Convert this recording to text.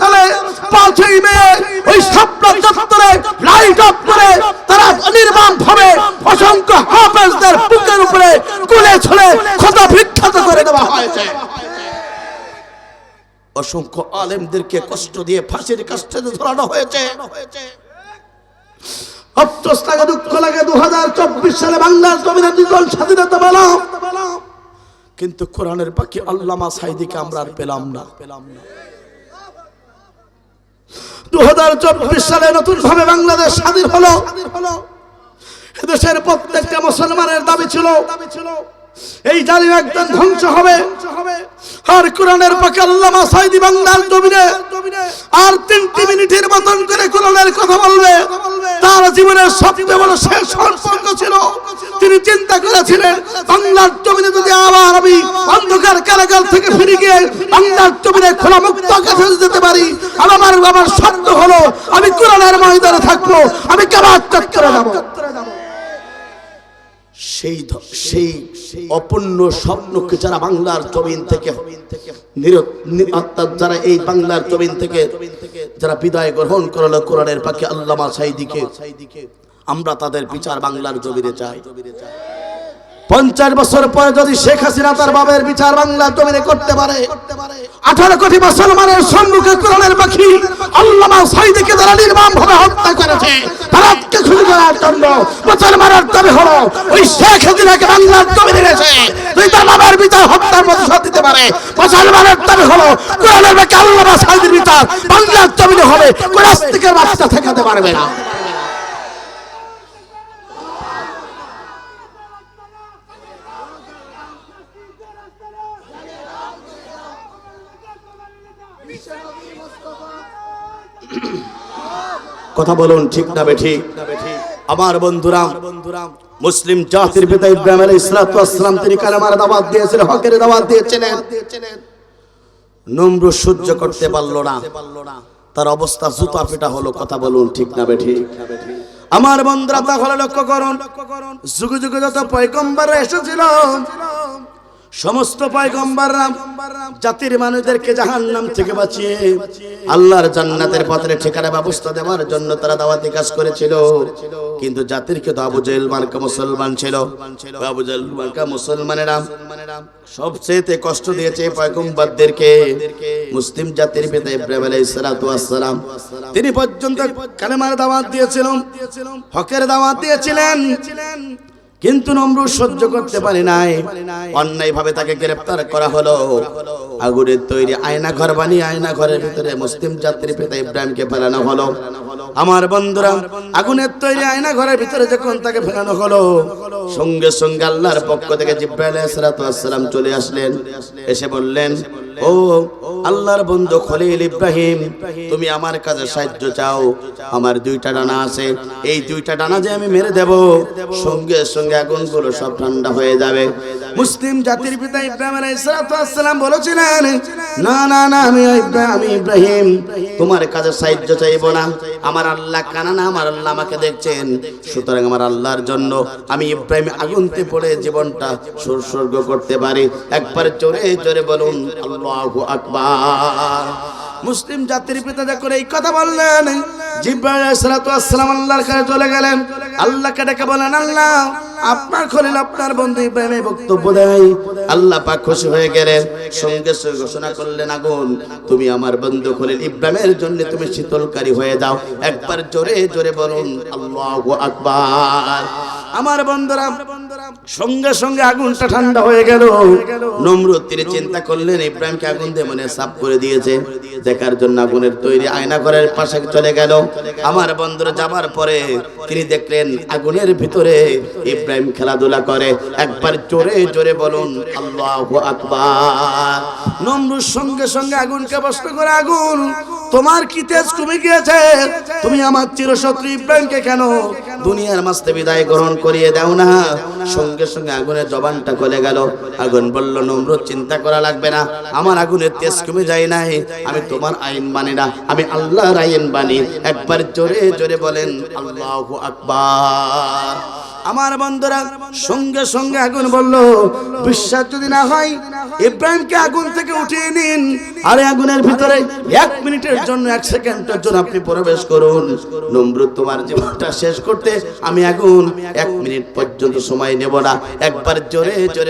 সালে পাঁচই মে ওই স্বপ্ন চত্বরে লাইট অফ করে তারা নির্মাণ অসংখ্য হাফেজদের বুকের উপরে কুলে বিখ্যাত করে দেওয়া হয়েছে। অসংখ্য আলেমদেরকে কষ্ট দিয়ে ফাঁসির কাছে ধরানো হয়েছে। লাগে দুঃখ লাগে দু হাজার চব্বিশ সালে বাংলার দুজন স্বাধীনতা পেলাম। কিন্তু কোরআনের পাখি আল্লামা সাইদিকে আমরা আর পেলাম না পেলাম না। দু হাজার চব্বিশ সালে নতুন ভাবে বাংলাদেশ স্বাধীন হলো। দেশের প্রত্যেকটা মুসলমানের দাবি ছিল, এই জালিম একদম ধ্বংস হবে। আর কোরআনের পাকে আল্লামা সাইদি বাংলার জমিনে আর তিনটি মিনিটের মতন করে কোরআনের কথা বলবে। তার জীবনের সবচেয়ে বড় শেষ সম্পর্ক ছিল। তিনি চিন্তা করেছিলেন, বাংলার জমিনে যদি আবার আমি অন্ধকার কারাগার থেকে ফিরে গিয়ে বাংলার জমিনে খোলা মুক্ত কাছে যেতে পারি আমার আমার শর্ত হলো আমি কোরআনের ময়দানে থাকব, আমি কাবার চত্বরে যাব। সেই সেই অপূর্ণ স্বপ্নকে যারা বাংলার জমিন থেকে যারা এই বাংলার জমিন থেকে যারা বিদায় গ্রহণ করল কোরআনের পাখি আল্লামা সাইদিকে আমরা তাদের বিচার বাংলার জমিনে চাই। পঞ্চাশ বছর পরে যদি শেখ হাসিনা তার বাবের বিচার বাংলার জমিনে করতে পারে, আঠারো কোটি মুসলমানের সম্মুখে কোরআনের পাখি আল্লামা সাইদিকে তারা নির্মম ভাবে হত্যা করেছে ভারতকে খুশি করার জন্য মুসলমানের দাবি হলো, ওই শেখ হাসিনাকে বাংলার জমিনে এনেছে তুই তার বাবার বিচার হত্যার প্রতিশোধ দিতে পারে মুসলমানের দাবি হলো কোরআনের পাখি আল্লামা সাইদির বিচার বাংলার জমিনে হবে, কোন আস্তিকের বাচ্চা ঠেকাতে পারবে না। কথা বলুন, ঠিক না বেঠিক আমার বন্ধুরা, মুসলিম জাতির পিতা ইব্রাহিম আলাইহিস সালাতু ওয়াসসালাম তিনি কালেমার দাওয়াত দিয়েছিলেন হকের দাওয়াত দিয়েছিলেন। নম্র সহ্য করতে পারল না। তার অবস্থা জুতা পিটা হলো, কথা বলুন, ঠিক না বেঠিক আমার বন্ধুরা, তাহলে লক্ষ্য করুন, যুগে যুগে যত পয়গম্বর এসেছিল সমস্ত পয়গম্বররা জাতির মানুষদেরকে জাহান্নাম থেকে বাঁচিয়ে আল্লাহর জান্নাতের পথে ঠিকানা ব্যবস্থা দেওয়ার জন্য তারা দাওয়াতি কাজ করেছিল। কিন্তু জাতির তো আবু জেল মার্কা মুসলমান ছিল। আবু জেল মার্কা মুসলমানেরা সবচেয়ে কষ্ট দিয়েছে পয়গম্বরদেরকে। মুসলিম জাতির পিতা ইব্রাহিম আলাইহিস সালাম। তিনি পর্যন্ত কালেমার দাওয়াত দিয়েছিলেন হকের দাওয়াত দিয়েছিলেন। কিন্তু নমরুদ সহ্য করতে পারে নাই। অন্যায় ভাবে তাকে গ্রেফতার করা হলো। আগুনের তৈরি আয়না ঘর বানিয়ে আয়না ঘরের ভিতরে মুসলিম যাত্রী পিতা ইব্রাহিমকে ফেলানো হলো। আমার বন্ধুরা আগুনের তৈরি আয়না ঘরের ভিতরে যখন তাকে ফেলানো হলো, সঙ্গে সঙ্গে আল্লাহর পক্ষ থেকে জিব্রাইল সালাম চলে আসলেন। এসে বললেন ও, আল্লাহর বন্ধু খলিল ইব্রাহিম, তুমি আমার কাছে সাহায্য চাও। আমার দুইটা ডানা আছে। এই দুইটা ডানা যে আমি মেরে দেব, সঙ্গে সঙ্গে আগুনগুলো সব ঠান্ডা হয়ে যাবে। মুসলিম জাতির পিতা ইব্রাহিম আলাইহিস সালাম বলেছিলেন, না না না, আমি আমি ইব্রাহিম, তোমার কাছে সাহায্য চাইব না। আমার আল্লাহ কানা না, আমার আল্লাহ আমাকে দেখছেন। সুতরাং আমার আল্লাহর জন্য আমি ইব্রাহিম আগুনতে পড়ে জীবনটা সুরস্বর্গ করতে পারি। একবার জোরে জোরে বলুন, আল্লাহু আকবার। মুসলিম জাতির পিতা যখন এই কথা বললেন আল্লাহর কাছে চলে গেলেন। আল্লাহকে ডেকে বলেন আল্লাহ, আপনার খলিল, আপনার বন্ধু ইব্রাহিম এই বক্তব্য দেয়। আল্লাহ পাক খুশি হয়ে গেলেন, সঙ্গে সঙ্গে ঘোষণা করলেন, আগুন, তুমি আমার বন্ধু খলিল ইব্রাহিমের জন্য তুমি শীতলকারী হয়ে যাও। একবার জোরে জোরে বলুন, আল্লাহু আকবার। আমার বন্ধুরা সঙ্গে সঙ্গে আগুনটা ঠান্ডা হয়ে গেল। নমরুদ তিনি চিন্তা করলেন, ইব্রাহিমকে আগুন দিয়ে মনে সাফ করে দিয়েছে। দেখার জন্য আগুনের তৈরি আয়না ঘরের পাশে চলে গেল। আমার বন্ধুরা যাবার পরে তিনি দেখলেন, আগুনের ভিতরে ইব্রাহিম খেলাধুলা করে। একবার জোরে জোরে বলুন, আল্লাহু আকবার। নমরুদ সঙ্গে সঙ্গে আগুনকে প্রশ্ন করে আগুন। তোমার কি তেজ কমে গিয়েছে? তুমি আমার চিরশত্রু ইব্রাহিমকে কেন দুনিয়ার মাস্তে বিদায় গ্রহণ করিয়ে দাও না? সঙ্গে সঙ্গে আগুনের জবানটা গলে গেল। আগুন বলল, নমরুদ, চিন্তা করা লাগবে না। আমার আগুনের তেজ কমে যায় নাই। আমি তোমার আইন মানি না। আমি আল্লাহর আইন মানি। একবার জোরে জোরে বলেন, আল্লাহু আকবার। আমার বন্ধুরা, সঙ্গে সঙ্গে আগুন বলল, বিশ্বাস যদি না হয়, ইব্রাহিমকে আগুন থেকে উঠিয়ে নিন। আরে আগুনের ভিতরে এক মিনিটের জন্য, এক সেকেন্ডের জন্য আপনি প্রবেশ করুন। নমরুদ, তোমার জীবনটা শেষ করতে আমি আগুন এক মিনিট পর্যন্ত সময় নেব না। একবার জোরে জোরে